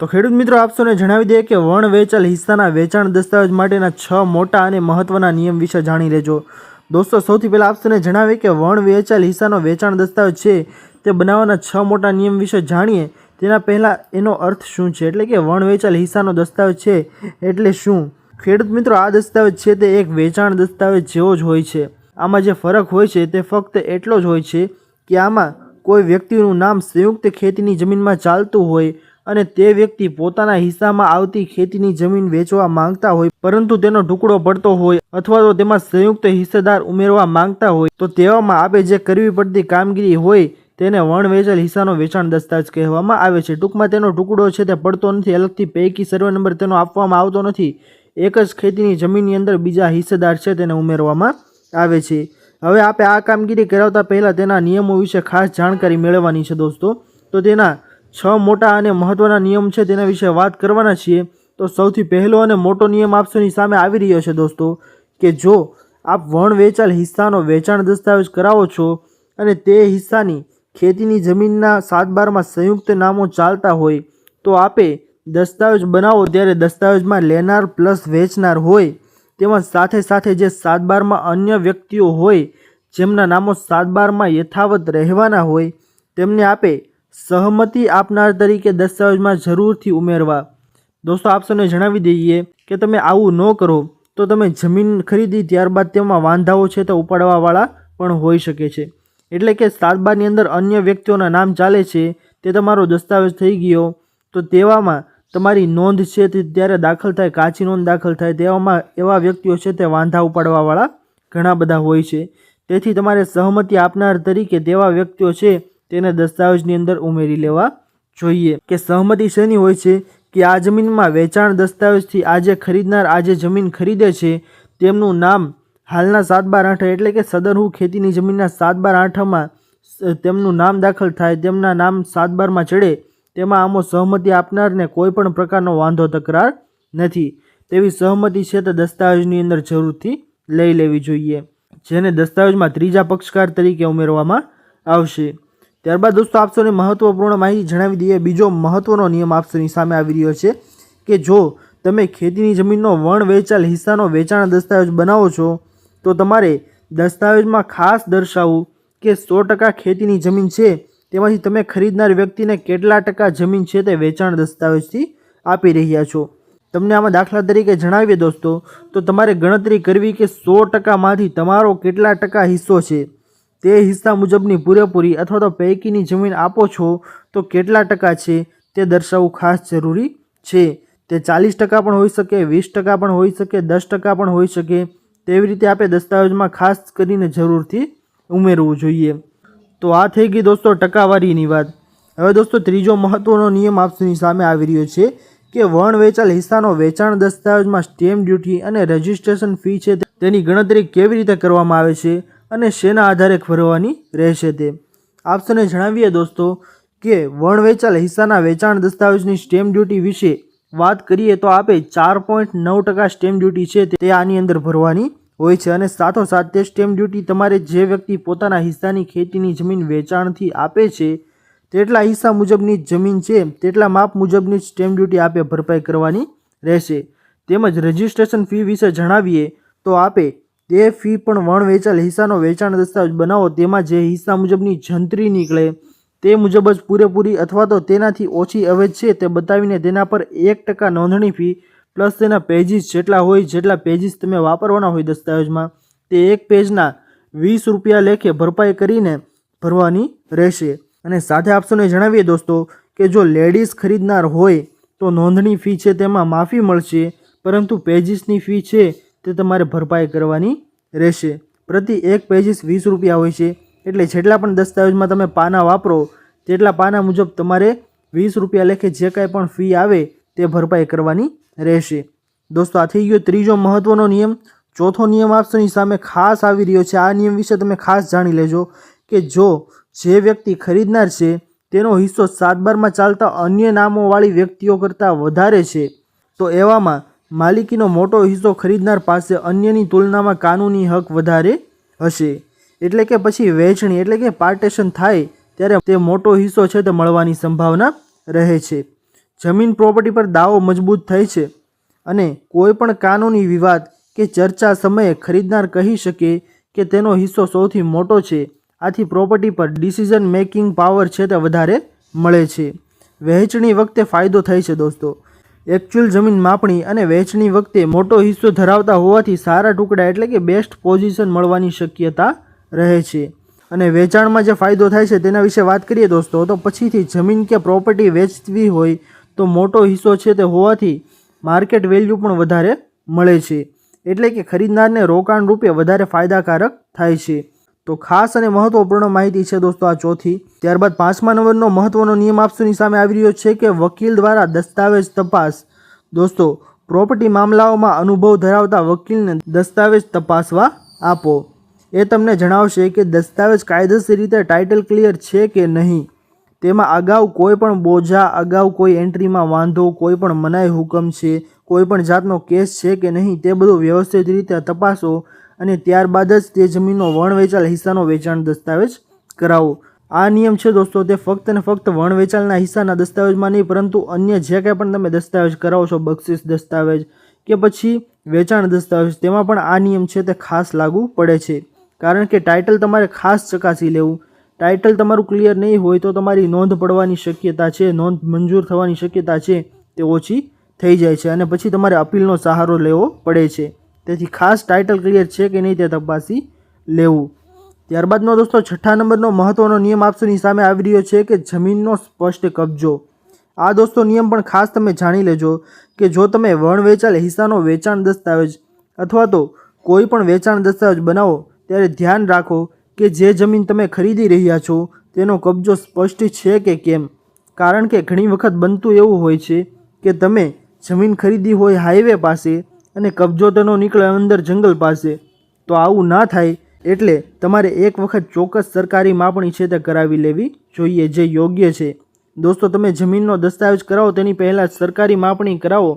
તો ખેડૂત મિત્રો, આપ જણાવી દઈએ કે વણ વેચાલ હિસ્સાના વેચાણ દસ્તાવેજ માટેના છ મોટા અને મહત્ત્વના નિયમ વિશે જાણી લેજો. દોસ્તો, સૌથી પહેલાં આપ સૌને જણાવીએ કે વણ વેચાલ હિસ્સાનો વેચાણ દસ્તાવેજ છે તે બનાવવાના છ મોટા નિયમ વિશે જાણીએ. તેના પહેલાં એનો અર્થ શું છે? એટલે કે વણ વેચાલ હિસ્સાનો દસ્તાવેજ છે એટલે શું? ખેડૂત મિત્રો, આ દસ્તાવેજ છે તે એક વેચાણ દસ્તાવેજ જેવો જ હોય છે. આમાં જે ફરક હોય છે તે ફક્ત એટલો જ હોય છે કે આમાં કોઈ વ્યક્તિનું નામ સંયુક્ત ખેતીની જમીનમાં ચાલતું હોય અને તે વ્યક્તિ પોતાના હિસ્સામાં આવતી ખેતીની જમીન વેચવા માંગતા હોય, પરંતુ તેનો ટુકડો પડતો હોય અથવા તો તેમાં સંયુક્ત હિસ્સેદાર ઉમેરવા માંગતા હોય, તો તેવામાં આપે જે કરવી પડતી કામગીરી હોય તેને વણ વેચેલ હિસ્સાનો વેચાણ દસ્તાવેજ કહેવામાં આવે છે. ટૂંકમાં તેનો ટુકડો છે તે પડતો નથી, અલગથી પૈકી સર્વે નંબર તેનો આપવામાં આવતો નથી. એક જ ખેતીની જમીનની અંદર બીજા હિસ્સેદાર છે તેને ઉમેરવામાં આવે છે. હવે આપણે આ કામગીરી કરાવતા પહેલાં તેના નિયમો વિશે ખાસ જાણકારી મેળવવાની છે દોસ્તો. તો તેના છ મોટા અને મહત્ત્વના નિયમ છે તેના વિશે વાત કરવાના છીએ, તો સૌથી પહેલો અને મોટો નિયમ આપસોની સામે આવી રહ્યો છે દોસ્તો, કે જો આપ વણ વેચાલ હિસ્સાનો વેચાણ દસ્તાવેજ કરાવો છો અને તે હિસ્સાની ખેતીની જમીનના સાત બારમાં સંયુક્ત નામો ચાલતા હોય, તો આપે દસ્તાવેજ બનાવો ત્યારે દસ્તાવેજમાં લેનાર પ્લસ વેચનાર હોય, તેમાં સાથે સાથે જે સાત બારમાં અન્ય વ્યક્તિઓ હોય, જેમના નામો સાત બારમાં યથાવત રહેવાના હોય, તેમને આપે સહમતિ આપનાર તરીકે દસ્તાવેજમાં જરૂરથી ઉમેરવા. દોસ્તો, આપ સૌને જણાવી દઈએ કે તમે આવું ન કરો, તો તમે જમીન ખરીદી ત્યારબાદ તેમાં વાંધાઓ છે તે ઉપાડવાવાળા પણ હોઈ શકે છે. એટલે કે સાત બારની અંદર અન્ય વ્યક્તિઓના નામ ચાલે છે, તે તમારો દસ્તાવેજ થઈ ગયો, તો તેવામાં તમારી નોંધ છે તે ત્યારે દાખલ થાય, કાચી નોંધ દાખલ થાય, તેવામાં એવા વ્યક્તિઓ છે તે વાંધા ઉપાડવાવાળા ઘણા બધા હોય છે. તેથી તમારે સહમતિ આપનાર તરીકે તેવા વ્યક્તિઓ છે તેને દસ્તાવેજની અંદર ઉમેરી લેવા જોઈએ. કે સહમતિ શેની હોય છે? કે આ જમીનમાં વેચાણ દસ્તાવેજથી આજે ખરીદનાર આજે જમીન ખરીદે છે? તેમનું નામ હાલના સાત બાર આઠ એટલે કે સદરહુ ખેતીની જમીનના સાત બાર આઠમાં તેમનું નામ દાખલ થાય, તેમના નામ સાત બારમાં ચડે, તેમાં આમો સહમતિ આપનારને કોઈ પણ પ્રકારનો વાંધો, તકરાર નથી. તેવી સહમતિ છે તે દસ્તાવેજની અંદર જરૂરથી લઈ લેવી જોઈએ, જેને દસ્તાવેજમાં ત્રીજા પક્ષકાર તરીકે ઉમેરવામાં આવશે. ત્યારબાદ દોસ્તો આપસોને મહત્વપૂર્ણ માહિતી જણાવી દઈએ. બીજો મહત્વનો નિયમ આપસોની સામે આવી રહ્યો છે કે જો તમે ખેતીની જમીનનો વણ વેચાલ હિસ્સાનો વેચાણ દસ્તાવેજ બનાવો છો, તો તમારે દસ્તાવેજમાં ખાસ દર્શાવવું કે સો ટકા ખેતીની જમીન છે, તેમાંથી તમે ખરીદનાર વ્યક્તિને કેટલા ટકા જમીન છે તે વેચાણ દસ્તાવેજથી આપી રહ્યા છો. તમને આમાં દાખલા તરીકે જણાવીએ દોસ્તો, તો તમારે ગણતરી કરવી કે સો ટકામાંથી તમારો કેટલા ટકા હિસ્સો છે. તે હિસ્સા મુજબની પૂરેપૂરી અથવા તો પૈકીની જમીન આપો છો તો કેટલા ટકા છે તે દર્શાવવું ખાસ જરૂરી છે. તે ચાલીસ ટકા પણ હોઈ શકે, વીસ ટકા પણ હોઈ શકે, દસ ટકા પણ હોઈ શકે. તેવી રીતે આપણે દસ્તાવેજમાં ખાસ કરીને જરૂરથી ઉમેરવું જોઈએ. તો આ થઈ ગઈ દોસ્તો ટકાવારીની વાત. હવે દોસ્તો ત્રીજો મહત્વનો નિયમ આપની સામે આવી રહ્યો છે કે વણ વેચાલ હિસ્સાનો વેચાણ દસ્તાવેજમાં સ્ટેમ્પ ડ્યુટી અને રજિસ્ટ્રેશન ફી છે તેની ગણતરી કેવી રીતે કરવામાં આવે છે? અને શેના આધારે ભરવાની રહેશે તે? આપસને જણાવીએ દોસ્તો કે વણ વેચાલ હિસ્સાના વેચાણ દસ્તાવેજની સ્ટેમ્પ ડ્યુટી વિશે વાત કરીએ તો આપે ચાર પોઈન્ટ નવ ટકા સ્ટેમ્પ ડ્યુટી છે તે આની અંદર ભરવાની હોય છે અને સાથોસાથ તે સ્ટેમ્પ ડ્યુટી તમારે જે વ્યક્તિ પોતાના હિસ્સાની ખેતીની જમીન વેચાણથી આપે છે, તેટલા હિસ્સા મુજબની જમીન છે, તેટલા માપ મુજબની સ્ટેમ્પ ડ્યુટી આપે ભરપાઈ કરવાની રહેશે. તેમજ રજિસ્ટ્રેશન ફી વિશે જણાવીએ તો આપે તે ફી પણ વણ વેચાયેલ હિસ્સાનો વેચાણ દસ્તાવેજ બનાવો, તેમાં જે હિસ્સા મુજબની જંત્રી નીકળે, તે મુજબ જ પૂરેપૂરી અથવા તો તેનાથી ઓછી અવેજ છે, તે બતાવીને તેના પર એક ટકા નોંધણી ફી પ્લસ તેના પેજીસ જેટલા હોય, જેટલા પેજીસ તમે વાપરવાના હોય દસ્તાવેજમાં, તે એક પેજના વીસ રૂપિયા લેખે ભરપાઈ કરીને ભરવાની રહેશે. અને સાથે આપશોને જણાવીએ દોસ્તો કે જો લેડીઝ ખરીદનાર હોય, તો નોંધણી ફી છે તેમાં માફી મળશે, પરંતુ પેજીસની ફી છે તે તમારે ભરપાઈ કરવાની રહેશે. પ્રતિ એક પેજીસ વીસ રૂપિયા હોય છે. એટલે જેટલા પણ દસ્તાવેજમાં તમે પાના વાપરો, તેટલા પાના મુજબ તમારે વીસ રૂપિયા લેખે જે કાંઈ પણ ફી આવે તે ભરપાઈ કરવાની રહેશે. દોસ્તો, આ થઈ ગયો ત્રીજો મહત્ત્વનો નિયમ. ચોથો નિયમ આપશોની સામે ખાસ આવી રહ્યો છે. આ નિયમ વિશે તમે ખાસ જાણી લેજો કે જો જે વ્યક્તિ ખરીદનાર છે, તેનો હિસ્સો સાત બારમાં ચાલતા અન્ય નામોવાળી વ્યક્તિઓ કરતાં વધારે છે, તો એવામાં માલિકીનો મોટો હિસ્સો ખરીદનાર પાસે અન્યની તુલનામાં કાનૂની હક વધારે હશે. એટલે કે પછી વહેંચણી એટલે કે પાર્ટેશન થાય ત્યારે તે મોટો હિસ્સો છે તે મળવાની સંભાવના રહે છે. જમીન પ્રોપર્ટી પર દાવો મજબૂત થાય છે અને કોઈ પણ કાનૂની વિવાદ કે ચર્ચા સમયે ખરીદનાર કહી શકે કે તેનો હિસ્સો સૌથી મોટો છે. આથી પ્રોપર્ટી પર ડિસિઝન મેકિંગ પાવર છે તે વધારે મળે છે. વહેંચણી વખતે ફાયદો થાય છે દોસ્તો. એકચ્યુઅલ જમીન માપણી અને વહેંચણી વખતે મોટો હિસ્સો ધરાવતા હોવાથી સારા ટુકડા એટલે કે બેસ્ટ પોઝિશન મળવાની શક્યતા રહે છે. અને વેચાણમાં જે ફાયદો થાય છે તેના વિશે વાત કરીએ દોસ્તો, તો પછીથી જમીન કે પ્રોપર્ટી વેચવી હોય તો મોટો હિસ્સો છે તે હોવાથી માર્કેટ વેલ્યુ પણ વધારે મળે છે. એટલે કે ખરીદનારને રોકાણ રૂપે વધારે ફાયદાકારક થાય છે. તો ખાસ અને મહત્વપૂર્ણ માહિતી છે દોસ્તો આ ચોથી. ત્યારબાદ પાંચમા નંબરનો મહત્વનો નિયમ આપસુની સામે આવી રહ્યો છે કે વકીલ દ્વારા દસ્તાવેજ તપાસ. દોસ્તો, પ્રોપર્ટી મામલાઓમાં અનુભવ ધરાવતા વકીલને દસ્તાવેજ તપાસવા આપો. એ તમને જણાવશે કે દસ્તાવેજ કાયદેસર રીતે ટાઇટલ ક્લિયર છે કે નહીં. તેમાં અગાઉ કોઈ પણ બોજા, અગાઉ કોઈ એન્ટ્રીમાં વાંધો, કોઈ પણ મનાઈ હુકમ છે, કોઈ પણ જાતનો કેસ છે કે નહીં, તે બધું વ્યવસ્થિત રીતે તપાસો. અને ત્યારબાદ જ તે જમીનનો વણ વેચાલ હિસ્સાનો વેચાણ દસ્તાવેજ કરાવો. આ નિયમ છે દોસ્તો, તે ફક્ત ને ફક્ત વણ વેચાલના હિસ્સાના દસ્તાવેજમાં નહીં, પરંતુ અન્ય જે કંઈ પણ તમે દસ્તાવેજ કરાવો છો, બક્ષિસ દસ્તાવેજ કે પછી વેચાણ દસ્તાવેજ, તેમાં પણ આ નિયમ છે તે ખાસ લાગુ પડે છે. કારણ કે ટાઇટલ તમારે ખાસ ચકાસી લેવું. ટાઇટલ તમારું ક્લિયર નહીં હોય તો તમારી નોંધ પડવાની શક્યતા છે, નોંધ મંજૂર થવાની શક્યતા છે, તે ઓછી થઈ જાય છે અને પછી તમારે અપીલનો સહારો લેવો પડે છે. તેથી ખાસ ટાઇટલ ક્લિયર છે કે નહીં તે તપાસી લેવું. ત્યારબાદનો દોસ્તો, છઠ્ઠા નંબરનો મહત્ત્વનો નિયમ આપશોની સામે આવી રહ્યો છે કે જમીનનો સ્પષ્ટ કબજો. આ દોસ્તો નિયમ પણ ખાસ તમે જાણી લેજો કે જો તમે વણ વેચાલ હિસ્સાનો વેચાણ દસ્તાવેજ અથવા તો કોઈ પણ વેચાણ દસ્તાવેજ બનાવો, ત્યારે ધ્યાન રાખો કે જે જમીન તમે ખરીદી રહ્યા છો તેનો કબજો સ્પષ્ટ છે કે કેમ. કારણ કે ઘણી વખત બનતું એવું હોય છે કે તમે જમીન ખરીદી હોય હાઈવે પાસે અને કબજો તેનો નીકળે અંદર જંગલ પાસે. તો આવું ના થાય એટલે તમારે એક વખત ચોક્કસ સરકારી માપણી છે તે કરાવી લેવી જોઈએ જે યોગ્ય છે. દોસ્તો, તમે જમીનનો દસ્તાવેજ કરાવો, તેની પહેલાં સરકારી માપણી કરાવો,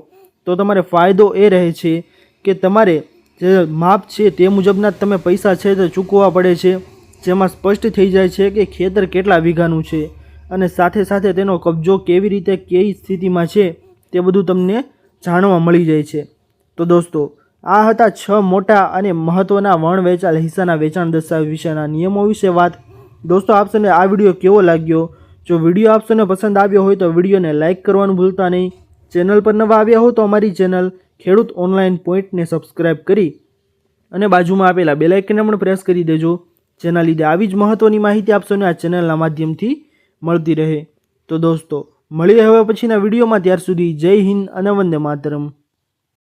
તો તમારે ફાયદો એ રહે છે કે તમારે જે માપ છે તે મુજબના જ તમે પૈસા છે તે ચૂકવવા પડે છે. જેમાં સ્પષ્ટ થઈ જાય છે કે ખેતર કેટલા વીઘાનું છે અને સાથે સાથે તેનો કબજો કેવી રીતે, કેવી સ્થિતિમાં છે તે બધું તમને જાણવા મળી જાય છે. તો દોસ્તો, આ હતા છ મોટા અને મહત્ત્વના વણ વેચાલ હિસ્સાના વેચાણ દસ્તાવેજ વિશેના નિયમો વિશે વાત. દોસ્તો આપશોને આ વીડિયો કેવો લાગ્યો? જો વીડિયો આપશોને પસંદ આવ્યો હોય તો વિડીયોને લાઇક કરવાનું ભૂલતા નહીં. ચેનલ પર નવા આવ્યા હો તો અમારી ચેનલ ખેડૂત ઓનલાઈન પોઈન્ટને સબસ્ક્રાઈબ કરી અને બાજુમાં આપેલા બેલાઇકનને પણ પ્રેસ કરી દેજો. જેના લીધે આવી જ મહત્ત્વની માહિતી આપશોને આ ચેનલના માધ્યમથી મળતી રહે. તો દોસ્તો, મળીએ હવે પછીના વિડીયોમાં. ત્યાર સુધી જય હિન્દ અને વંદે માતરમ.